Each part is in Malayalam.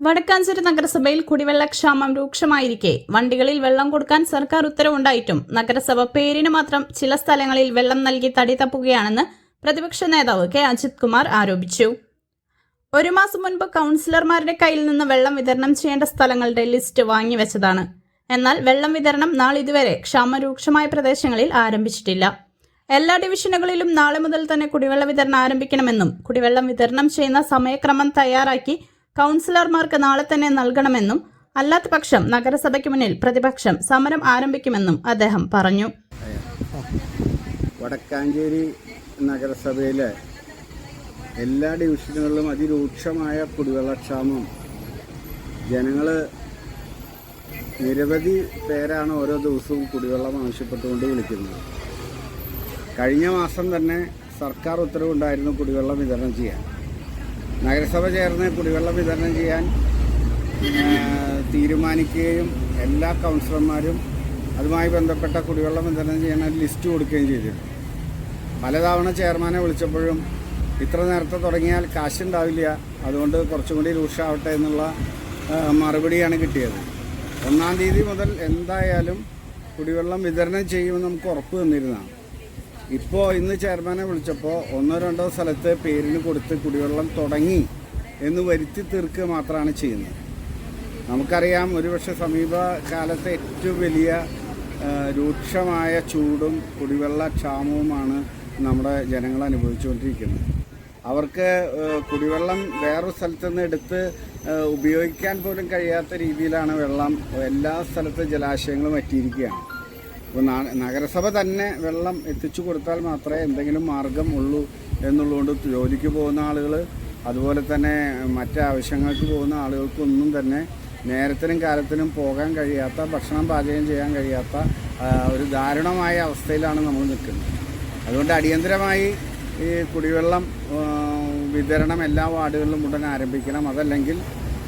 വടക്കാഞ്ചേരി നഗരസഭയിൽ കുടിവെള്ളക്ഷാമം രൂക്ഷമായിരിക്കെ. വണ്ടികളിൽ വെള്ളം കൊടുക്കാൻ സർക്കാർ ഉത്തരവുണ്ടായിട്ടും നഗരസഭ പേരിന് മാത്രം ചില സ്ഥലങ്ങളിൽ വെള്ളം നൽകി തടി തപ്പുകയാണെന്ന് പ്രതിപക്ഷ നേതാവ് കെ. അജിത് കുമാർ ആരോപിച്ചു. ഒരു മാസം മുൻപ് കൗൺസിലർമാരുടെ കയ്യിൽ നിന്ന് വെള്ളം വിതരണം ചെയ്യേണ്ട സ്ഥലങ്ങളുടെ ലിസ്റ്റ് വാങ്ങിവെച്ചതാണ് എന്നാൽ വെള്ളം വിതരണം നാളിതുവരെ ക്ഷാമം രൂക്ഷമായ പ്രദേശങ്ങളിൽ ആരംഭിച്ചിട്ടില്ല. എല്ലാ ഡിവിഷനുകളിലും നാളെ മുതൽ തന്നെ കുടിവെള്ള വിതരണം ആരംഭിക്കണമെന്നും കുടിവെള്ളം വിതരണം ചെയ്യുന്ന സമയക്രമം തയ്യാറാക്കി കൗൺസിലർമാർക്ക് നാളെ തന്നെ നൽകണമെന്നും അല്ലാത്ത പക്ഷം നഗരസഭയ്ക്ക് മുന്നിൽ പ്രതിപക്ഷം സമരം ആരംഭിക്കുമെന്നും അദ്ദേഹം പറഞ്ഞു. വടക്കാഞ്ചേരി നഗരസഭയിലെ എല്ലാ ഡിവിഷനുകളിലും അതിരൂക്ഷമായ കുടിവെള്ളക്ഷാമം. ജനങ്ങൾ നിരവധി പേരാണ് ഓരോ ദിവസവും കുടിവെള്ളം ആവശ്യപ്പെട്ടുകൊണ്ട് വിളിക്കുന്നത്. കഴിഞ്ഞ മാസം തന്നെ സർക്കാർ ഉത്തരവുണ്ടായിരുന്നു കുടിവെള്ളം വിതരണം ചെയ്യാൻ. നഗരസഭ ചേർന്ന് കുടിവെള്ളം വിതരണം ചെയ്യാൻ തീരുമാനിക്കുകയും എല്ലാ കൗൺസിലർമാരും അതുമായി ബന്ധപ്പെട്ട കുടിവെള്ളം വിതരണം ചെയ്യാൻ ലിസ്റ്റ് കൊടുക്കുകയും ചെയ്തിരുന്നു പലതവണ ചെയർമാനെ വിളിച്ചപ്പോഴും ഇത്ര നേരത്തെ തുടങ്ങിയാൽ കാശുണ്ടാവില്ല അതുകൊണ്ട് കുറച്ചും കൂടി രൂക്ഷമാവട്ടെ എന്നുള്ള മറുപടിയാണ് കിട്ടിയത്. ഒന്നാം തീയതി മുതൽ എന്തായാലും കുടിവെള്ളം വിതരണം ചെയ്യുമെന്ന് നമുക്ക് ഉറപ്പ് തന്നിരുന്നതാണ്. ഇപ്പോൾ ഇന്ന് ചെയർമാനെ വിളിച്ചപ്പോൾ ഒന്നോ രണ്ടോ സ്ഥലത്ത് പേരിന് കൊടുത്ത് കുടിവെള്ളം തുടങ്ങി എന്ന് വരുത്തി തീർക്കുക മാത്രമാണ് ചെയ്യുന്നത്. നമുക്കറിയാം ഒരുപക്ഷെ സമീപകാലത്തെ ഏറ്റവും വലിയ രൂക്ഷമായ ചൂടും കുടിവെള്ള ക്ഷാമവുമാണ് നമ്മുടെ ജനങ്ങൾ അനുഭവിച്ചുകൊണ്ടിരിക്കുന്നത്. അവർക്ക് കുടിവെള്ളം വേറൊരു സ്ഥലത്ത് നിന്ന് എടുത്ത് ഉപയോഗിക്കാൻ പോലും കഴിയാത്ത രീതിയിലാണ് വെള്ളം എല്ലാ സ്ഥലത്തും ജലാശയങ്ങളും വറ്റിയിരിക്കുകയാണ്. അപ്പോൾ നഗരസഭ തന്നെ വെള്ളം എത്തിച്ചു കൊടുത്താൽ മാത്രമേ എന്തെങ്കിലും മാർഗം ഉള്ളൂ എന്നുള്ളതുകൊണ്ട് ജോലിക്ക് പോകുന്ന ആളുകൾ അതുപോലെ തന്നെ മറ്റ് ആവശ്യങ്ങൾക്ക് പോകുന്ന ആളുകൾക്കൊന്നും തന്നെ നേരത്തിനും കാലത്തിനും പോകാൻ കഴിയാത്ത ഭക്ഷണം പാചകം ചെയ്യാൻ കഴിയാത്ത ഒരു ദാരുണമായ അവസ്ഥയിലാണ് നമ്മൾ നിൽക്കുന്നത്. അതുകൊണ്ട് അടിയന്തരമായി ഈ കുടിവെള്ളം വിതരണം എല്ലാ വാർഡുകളിലും ഉടൻ ആരംഭിക്കണം. അതല്ലെങ്കിൽ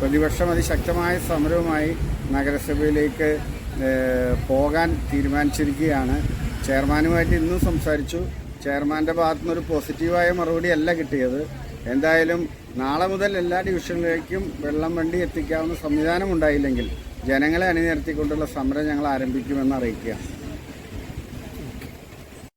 പ്രതിപക്ഷം അതിശക്തമായ സമരവുമായി നഗരസഭയിലേക്ക് പോകാൻ തീരുമാനിച്ചിരിക്കുകയാണ്. ചെയർമാനുമായിട്ട് ഇന്നും സംസാരിച്ചു. ചെയർമാന്റെ ഭാഗത്തു നിന്നൊരു പോസിറ്റീവായ മറുപടി അല്ല കിട്ടിയത്. എന്തായാലും നാളെ മുതൽ എല്ലാ ഡിവിഷനിലേക്കും വെള്ളം വണ്ടി എത്തിക്കാവുന്ന സംവിധാനം ഉണ്ടായില്ലെങ്കിൽ ജനങ്ങളെ അണിനിരത്തിക്കൊണ്ടുള്ള സമരം ഞങ്ങൾ ആരംഭിക്കുമെന്ന് അറിയിക്കുക